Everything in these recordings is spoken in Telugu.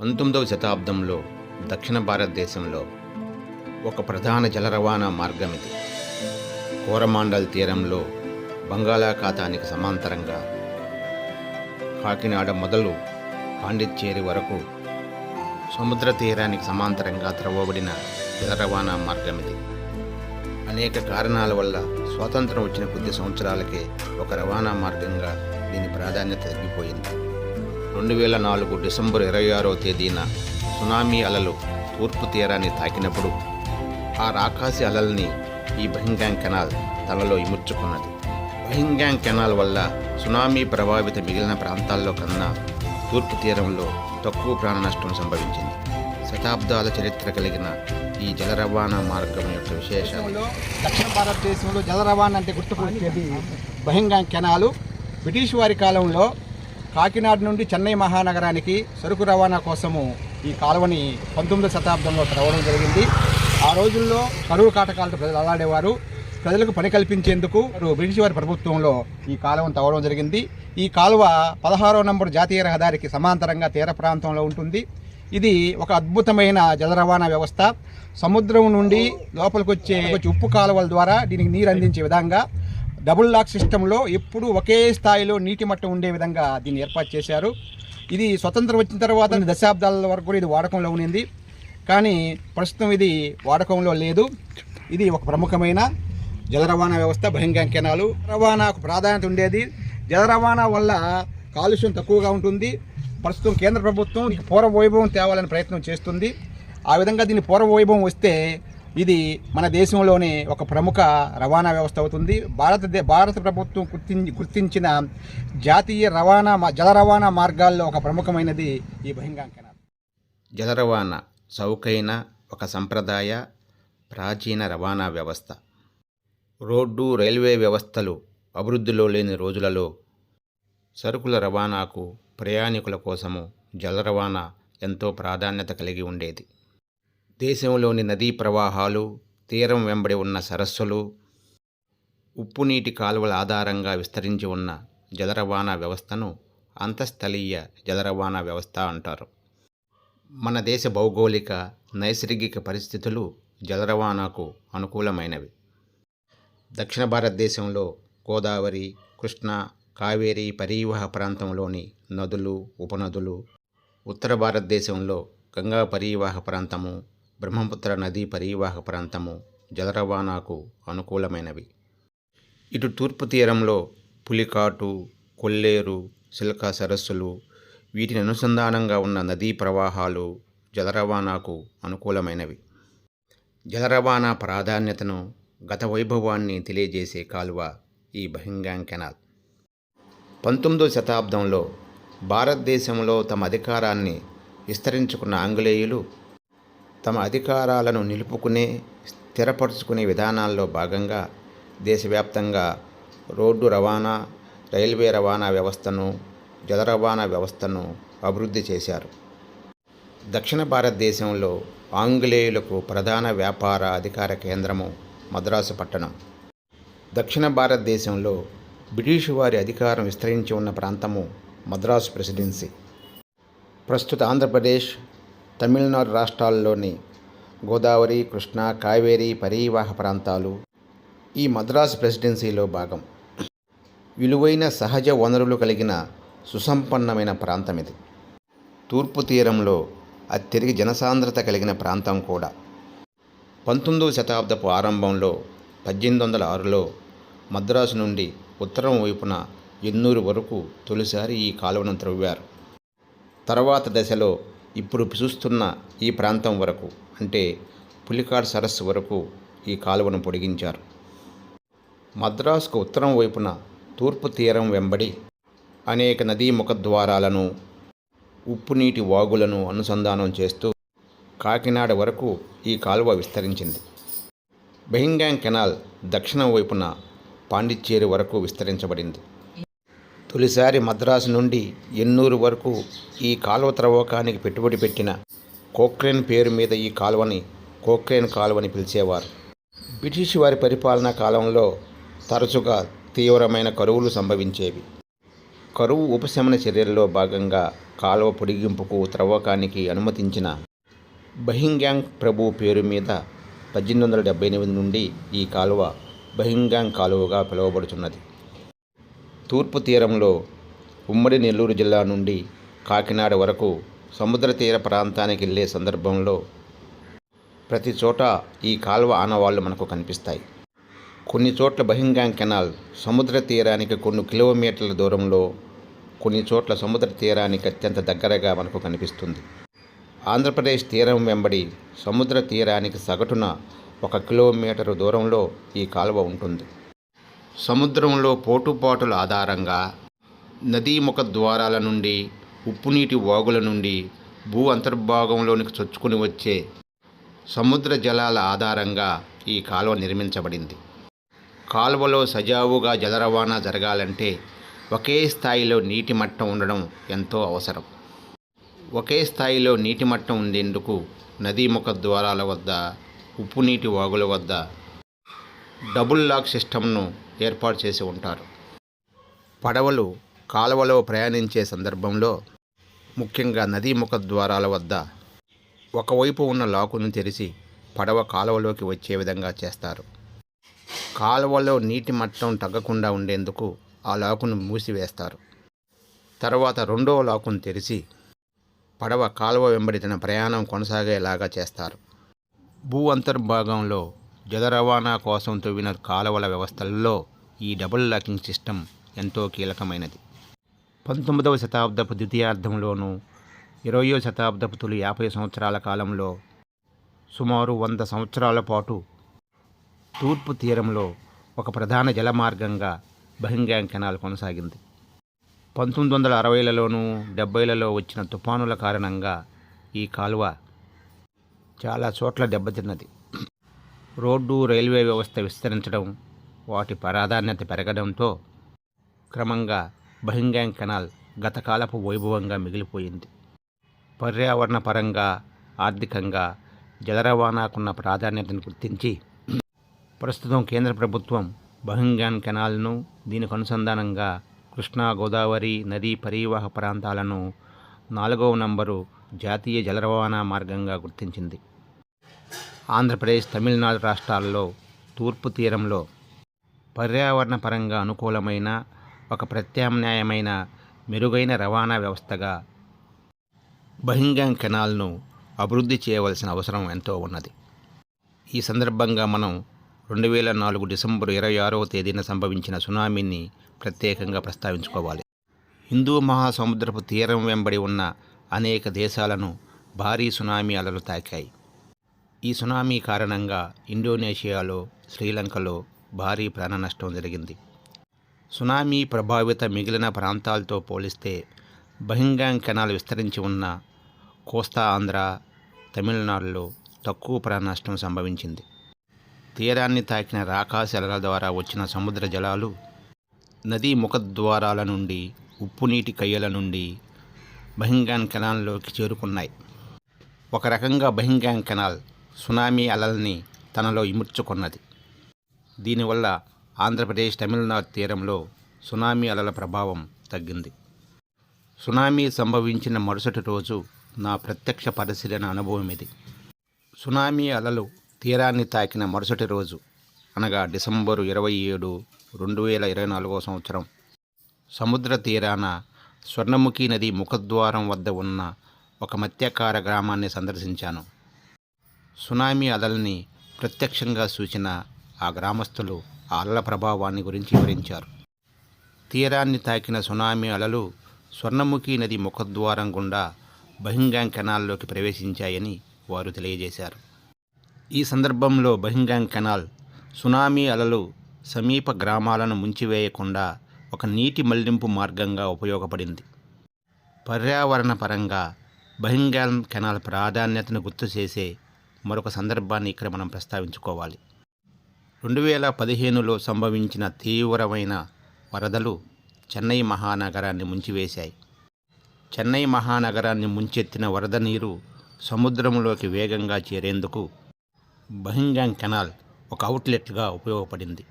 పంతొమ్మిదవ శతాబ్దంలో దక్షిణ భారతదేశంలో ఒక ప్రధాన జల రవాణా మార్గం ఇది. కోరమాండల్ తీరంలో బంగాళాఖాతానికి సమాంతరంగా కాకినాడ మొదలు పాండిచ్చేరి వరకు సముద్ర తీరానికి సమాంతరంగా త్రవ్వబడిన జల రవాణా మార్గం ఇది. అనేక కారణాల వల్ల స్వాతంత్రం వచ్చిన కొద్ది సంవత్సరాలకే ఒక రవాణా మార్గంగా దీని ప్రాధాన్యత తగ్గిపోయింది. రెండు వేల నాలుగు డిసెంబర్ ఇరవై ఆరో తేదీన సునామీ అలలు తూర్పు తీరాన్ని తాకినప్పుడు ఆ రాకాసి అలల్ని ఈ బహింగాంగ్ కెనాల్ తలలో ఇముచ్చుకున్నది బహింగాంగ్ కెనాల్ వల్ల సునామీ ప్రభావిత మిగిలిన ప్రాంతాల్లో కన్నా తూర్పు తీరంలో తక్కువ ప్రాణ నష్టం సంభవించింది. శతాబ్దాల చరిత్ర కలిగిన ఈ జల రవాణా మార్గం యొక్క విశేషాలు. దక్షిణ భారతదేశంలో జల రవాణా అంటే గుర్తుకు బహింగాంగ్ కెనాలు. బ్రిటిష్ వారి కాలంలో కాకినాడ నుండి చెన్నై మహానగరానికి సరుకు రవాణా కోసము ఈ కాలువని పంతొమ్మిదవ శతాబ్దంలో త్రవ్వడం జరిగింది. ఆ రోజుల్లో కరువు కాటకాలతో ప్రజలు అలాడేవారు ప్రజలకు పని కల్పించేందుకు బ్రిటిష్ వారి ప్రభుత్వంలో ఈ కాలువను తవ్వడం జరిగింది. ఈ కాలువ పదహారో నంబర్ జాతీయ రహదారికి సమాంతరంగా తీర ప్రాంతంలో ఉంటుంది. ఇది ఒక అద్భుతమైన జల రవాణా వ్యవస్థ. సముద్రం నుండి లోపలికి వచ్చే ఉప్పు కాలువల ద్వారా దీనికి నీరు అందించే విధంగా డబుల్ లాక్ సిస్టంలో ఎప్పుడూ ఒకే స్థాయిలో నీటి మట్టం ఉండే విధంగా దీన్ని ఏర్పాటు చేశారు. ఇది స్వతంత్రం వచ్చిన తర్వాత దశాబ్దాల వరకు కూడా ఇది వాడకంలో ఉన్నింది. కానీ ప్రస్తుతం ఇది వాడకంలో లేదు. ఇది ఒక ప్రముఖమైన జల రవాణా వ్యవస్థ బహింగాంగ్ కెనాలు. రవాణాకు ప్రాధాన్యత ఉండేది. జల రవాణా వల్ల కాలుష్యం తక్కువగా ఉంటుంది. ప్రస్తుతం కేంద్ర ప్రభుత్వం పూర్వ వైభవం తేవాలని ప్రయత్నం చేస్తుంది. ఆ విధంగా దీన్ని పూర్వ వైభవం వస్తే ఇది మన దేశంలోనే ఒక ప్రముఖ రవాణా వ్యవస్థ అవుతుంది. భారత భారత ప్రభుత్వం గుర్తించి గుర్తించిన జాతీయ రవాణా జల రవాణా మార్గాల్లో ఒక ప్రముఖమైనది ఈ బహింగాంగ్ కెనాల్ జల రవాణా చౌకైన ఒక సంప్రదాయ ప్రాచీన రవాణా వ్యవస్థ. రోడ్డు రైల్వే వ్యవస్థలు అభివృద్ధిలో లేని రోజులలో సరుకుల రవాణాకు ప్రయాణికుల కోసము జల రవాణా ఎంతో ప్రాధాన్యత కలిగి ఉండేది. దేశంలోని నదీ ప్రవాహాలు తీరం వెంబడి ఉన్న సరస్సులు ఉప్పు నీటి కాలువల ఆధారంగా విస్తరించి ఉన్న జల రవాణా వ్యవస్థను అంతఃస్థలీయ జల రవాణా వ్యవస్థ అంటారు. మన దేశ భౌగోళిక నైసర్గిక పరిస్థితులు జల రవాణాకు అనుకూలమైనవి. దక్షిణ భారతదేశంలో గోదావరి కృష్ణా కావేరి పరీవాహ ప్రాంతంలోని నదులు ఉపనదులు ఉత్తర భారతదేశంలో గంగా పరీవాహ ప్రాంతము బ్రహ్మపుత్ర నదీ పరీవాహ ప్రాంతము జల రవాణాకు అనుకూలమైనవి. ఇటు తూర్పు తీరంలో పులికాటు కొల్లేరు సిల్కా సరస్సులు వీటిని అనుసంధానంగా ఉన్న నదీ ప్రవాహాలు జల రవాణాకు అనుకూలమైనవి. జల రవాణా ప్రాధాన్యతను గత వైభవాన్ని తెలియజేసే కాలువ ఈ బహింగాంగ్ కెనాల్. పంతొమ్మిదో శతాబ్దంలో భారతదేశంలో తమ అధికారాన్ని విస్తరించుకున్న ఆంగ్లేయులు తమ అధికారాలను నిలుపుకునే స్థిరపరుచుకునే విధానాల్లో భాగంగా దేశవ్యాప్తంగా రోడ్డు రవాణా రైల్వే రవాణా వ్యవస్థను జల రవాణా వ్యవస్థను అభివృద్ధి చేశారు. దక్షిణ భారతదేశంలో ఆంగ్లేయులకు ప్రధాన వ్యాపార అధికార కేంద్రము మద్రాసు పట్టణం. దక్షిణ భారతదేశంలో బ్రిటిషు వారి అధికారం విస్తరించి ఉన్న ప్రాంతము మద్రాసు ప్రెసిడెన్సీ. ప్రస్తుత ఆంధ్రప్రదేశ్ తమిళనాడు రాష్ట్రాల్లోని గోదావరి కృష్ణా కావేరి పరీవాహ ప్రాంతాలు ఈ మద్రాసు ప్రెసిడెన్సీలో భాగం. విలువైన సహజ వనరులు కలిగిన సుసంపన్నమైన ప్రాంతం ఇది. తూర్పు తీరంలో అత్యధిక జనసాంద్రత కలిగిన ప్రాంతం కూడా. పంతొమ్మిదవ శతాబ్దపు ఆరంభంలో పద్దెనిమిది వందల ఆరులో మద్రాసు నుండి ఉత్తరం వైపున ఎన్నూరు వరకు తొలిసారి ఈ కాలువను త్రవ్వారు. తర్వాత దశలో ఇప్పుడు చూస్తున్న ఈ ప్రాంతం వరకు అంటే పులికాడ్ సరస్సు వరకు ఈ కాలువను పొడిగించారు. మద్రాసుకు ఉత్తరం వైపున తూర్పు తీరం వెంబడి అనేక నదీ ముఖద్వారాలను ఉప్పునీటి వాగులను అనుసంధానం చేస్తూ కాకినాడ వరకు ఈ కాలువ విస్తరించింది. బెహింగాంగ్ కెనాల్ దక్షిణం వైపున పాండిచ్చేరి వరకు విస్తరించబడింది. తొలిసారి మద్రాసు నుండి ఎన్నూరు వరకు ఈ కాలువ త్రవ్వకానికి పెట్టుబడి పెట్టిన కోక్రేన్ పేరు మీద ఈ కాలువని కోక్రేన్ కాలువని పిలిచేవారు. బ్రిటిష్ వారి పరిపాలనా కాలంలో తరచుగా తీవ్రమైన కరువులు సంభవించేవి. కరువు ఉపశమన చర్యల్లో భాగంగా కాలువ పొడిగింపుకు త్రవ్వకానికి అనుమతించిన బహింగ్యాంగ్ ప్రభు పేరు మీద పద్దెనిమిది వందల డెబ్బై ఎనిమిది నుండి ఈ కాలువ బహింగ్యాంగ్ కాలువగా పిలువబడుతున్నది తూర్పు తీరంలో ఉమ్మడి నెల్లూరు జిల్లా నుండి కాకినాడ వరకు సముద్ర తీర ప్రాంతానికి వెళ్ళే సందర్భంలో ప్రతి చోట ఈ కాలువ ఆనవాళ్ళు మనకు కనిపిస్తాయి. కొన్ని చోట్ల బహింగాంగ్ కెనాల్ సముద్ర తీరానికి కొన్ని కిలోమీటర్ల దూరంలో కొన్ని చోట్ల సముద్ర తీరానికి అత్యంత దగ్గరగా మనకు కనిపిస్తుంది. ఆంధ్రప్రదేశ్ తీరం వెంబడి సముద్ర తీరానికి సగటున ఒక కిలోమీటరు దూరంలో ఈ కాలువ ఉంటుంది. సముద్రంలో పోటుపాటుల ఆధారంగా నదీ ముఖ ద్వారాల నుండి ఉప్పునీటి వాగుల నుండి భూ అంతర్భాగంలోనికి చొచ్చుకుని వచ్చే సముద్ర జలాల ఆధారంగా ఈ కాలువ నిర్మించబడింది. కాలువలో సజావుగా జల రవాణా జరగాలంటే ఒకే స్థాయిలో నీటి మట్టం ఉండడం ఎంతో అవసరం. ఒకే స్థాయిలో నీటి మట్టం ఉండేందుకు నదీ ముఖ ద్వారాల వద్ద ఉప్పు నీటి వాగుల వద్ద డబుల్ లాక్ సిస్టమ్ను ఏర్పాటు చేసి ఉంటారు. పడవలు కాలువలో ప్రయాణించే సందర్భంలో ముఖ్యంగా నదీ ముఖ ద్వారాల వద్ద ఒకవైపు ఉన్న లాకును తెరిచి పడవ కాలువలోకి వచ్చే విధంగా చేస్తారు. కాలువలో నీటి మట్టం తగ్గకుండా ఉండేందుకు ఆ లాకును మూసివేస్తారు. తర్వాత రెండవ లాకును తెరిచి పడవ కాలువ వెంబడి తన ప్రయాణం కొనసాగేలాగా చేస్తారు. భూ అంతర్భాగంలో జల రవాణా కోసం తవ్విన కాలువల వ్యవస్థల్లో ఈ డబుల్ లాకింగ్ సిస్టమ్ ఎంతో కీలకమైనది. పంతొమ్మిదవ శతాబ్దపు ద్వితీయార్థంలోనూ ఇరవయో శతాబ్దపు తొలి యాభై సంవత్సరాల కాలంలో సుమారు వంద సంవత్సరాల పాటు తూర్పు తీరంలో ఒక ప్రధాన జలమార్గంగా బహింగాంగ్ కెనాల్ కొనసాగింది. పంతొమ్మిది వందల అరవైలలోనూ డెబ్బైలలో వచ్చిన తుఫానుల కారణంగా ఈ కాలువ చాలా చోట్ల దెబ్బతిన్నది. రోడ్డు రైల్వే వ్యవస్థ విస్తరించడం వాటి ప్రాధాన్యత పెరగడంతో క్రమంగా బహింగాంగ్ కెనాల్ గతకాలపు వైభవంగా మిగిలిపోయింది. పర్యావరణ పరంగా ఆర్థికంగా జల రవాణాకున్న ప్రాధాన్యతను గుర్తించి ప్రస్తుతం కేంద్ర ప్రభుత్వం బహింగాన్ కెనాల్ను దీనికి అనుసంధానంగా కృష్ణా గోదావరి నదీ పరివాహ ప్రాంతాలను నాలుగవ నంబరు జాతీయ జల రవాణా మార్గంగా గుర్తించింది. ఆంధ్రప్రదేశ్ తమిళనాడు రాష్ట్రాల్లో తూర్పు తీరంలో పర్యావరణ పరంగా అనుకూలమైన ఒక ప్రత్యామ్నాయమైన మెరుగైన రవాణా వ్యవస్థగా బహింగాంగ్ కెనాల్ను అభివృద్ధి చేయవలసిన అవసరం ఎంతో ఉన్నది. ఈ సందర్భంగా మనం రెండు వేల నాలుగు డిసెంబర్ ఇరవై ఆరవ తేదీన సంభవించిన సునామీని ప్రత్యేకంగా ప్రస్తావించుకోవాలి. హిందూ మహాసముద్రపు తీరం వెంబడి ఉన్న అనేక దేశాలను భారీ సునామీ అలలు తాకాయి. ఈ సునామీ కారణంగా ఇండోనేషియాలో శ్రీలంకలో భారీ ప్రాణ నష్టం జరిగింది. సునామీ ప్రభావిత మిగిలిన ప్రాంతాలతో పోలిస్తే బహింగాంగ్ కెనాల్ విస్తరించి ఉన్న కోస్తా ఆంధ్ర తమిళనాడులో తక్కువ ప్రాణ నష్టం సంభవించింది. తీరాన్ని తాకిన రాకాశలల ద్వారా వచ్చిన సముద్ర జలాలు నదీ ముఖద్వారాల నుండి ఉప్పునీటి కయ్యల నుండి బహింగాన్ కెనాల్లోకి చేరుకున్నాయి. ఒక రకంగా బహింగాంగ్ కెనాల్ సునామీ అలల్ని తనలో ఇముడ్చుకున్నది. దీనివల్ల ఆంధ్రప్రదేశ్ తమిళనాడు తీరంలో సునామీ అలల ప్రభావం తగ్గింది. సునామీ సంభవించిన మరుసటి రోజు నా ప్రత్యక్ష పరిశీలన అనుభవం ఇది. సునామీ అలలు తీరాన్ని తాకిన మరుసటి రోజు అనగా డిసెంబరు ఇరవై ఏడు రెండు వేల ఇరవై నాలుగో సంవత్సరం సముద్ర తీరాన స్వర్ణముఖి నది ముఖద్వారం వద్ద ఉన్న ఒక మత్స్యకార గ్రామాన్ని సందర్శించాను. సునామీ అలల్ని ప్రత్యక్షంగా సూచిన ఆ గ్రామస్తులు ఆ అలల ప్రభావాన్ని గురించి వివరించారు. తీరాన్ని తాకిన సునామీ అలలు స్వర్ణముఖి నది ముఖద్వారం గుండా బహింగాంగ్ కెనాల్లోకి ప్రవేశించాయని వారు తెలియజేశారు. ఈ సందర్భంలో బహింగాంగ్ కెనాల్ సునామీ అలలు సమీప గ్రామాలను ముంచివేయకుండా ఒక నీటి మళ్ళింపు మార్గంగా ఉపయోగపడింది. పర్యావరణ పరంగా బహింగాంగ్ కెనాల్ ప్రాధాన్యతను గుర్తు చేసే మరొక సందర్భాన్ని ఇక్కడ మనం ప్రస్తావించుకోవాలి. రెండు వేల పదిహేనులో సంభవించిన తీవ్రమైన వరదలు చెన్నై మహానగరాన్ని ముంచివేశాయి. చెన్నై మహానగరాన్ని ముంచెత్తిన వరద నీరు సముద్రంలోకి వేగంగా చేరేందుకు బహింగాంగ్ కెనాల్ ఒక అవుట్లెట్గా ఉపయోగపడింది.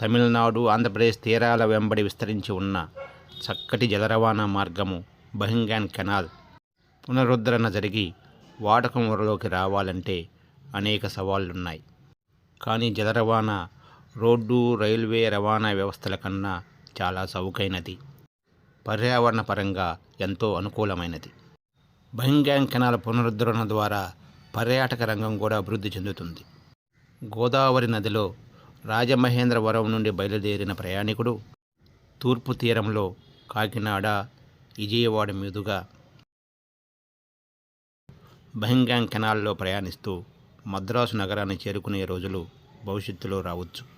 తమిళనాడు ఆంధ్రప్రదేశ్ తీరాల వెంబడి విస్తరించి ఉన్న చక్కటి జల రవాణా మార్గము బహింగాన్ కెనాల్ పునరుద్ధరణ జరిగి వాడకం వరలోకి రావాలంటే అనేక సవాళ్ళున్నాయి కానీ జల రవాణా రోడ్డు రైల్వే రవాణా వ్యవస్థల కన్నా చాలా చౌకైనది. పర్యావరణ పరంగా ఎంతో అనుకూలమైనది. బహింగ్యాంగ్ కెనాల పునరుద్ధరణ ద్వారా పర్యాటక రంగం కూడా అభివృద్ధి చెందుతుంది. గోదావరి నదిలో రాజమహేంద్రవరం నుండి బయలుదేరిన ప్రయాణికుడు తూర్పు తీరంలో కాకినాడ విజయవాడ మీదుగా బహింగాంగ్ కెనాల్లో ప్రయాణిస్తూ మద్రాసు నగరాన్ని చేరుకునే రోజులు భవిష్యత్తులో రావచ్చు.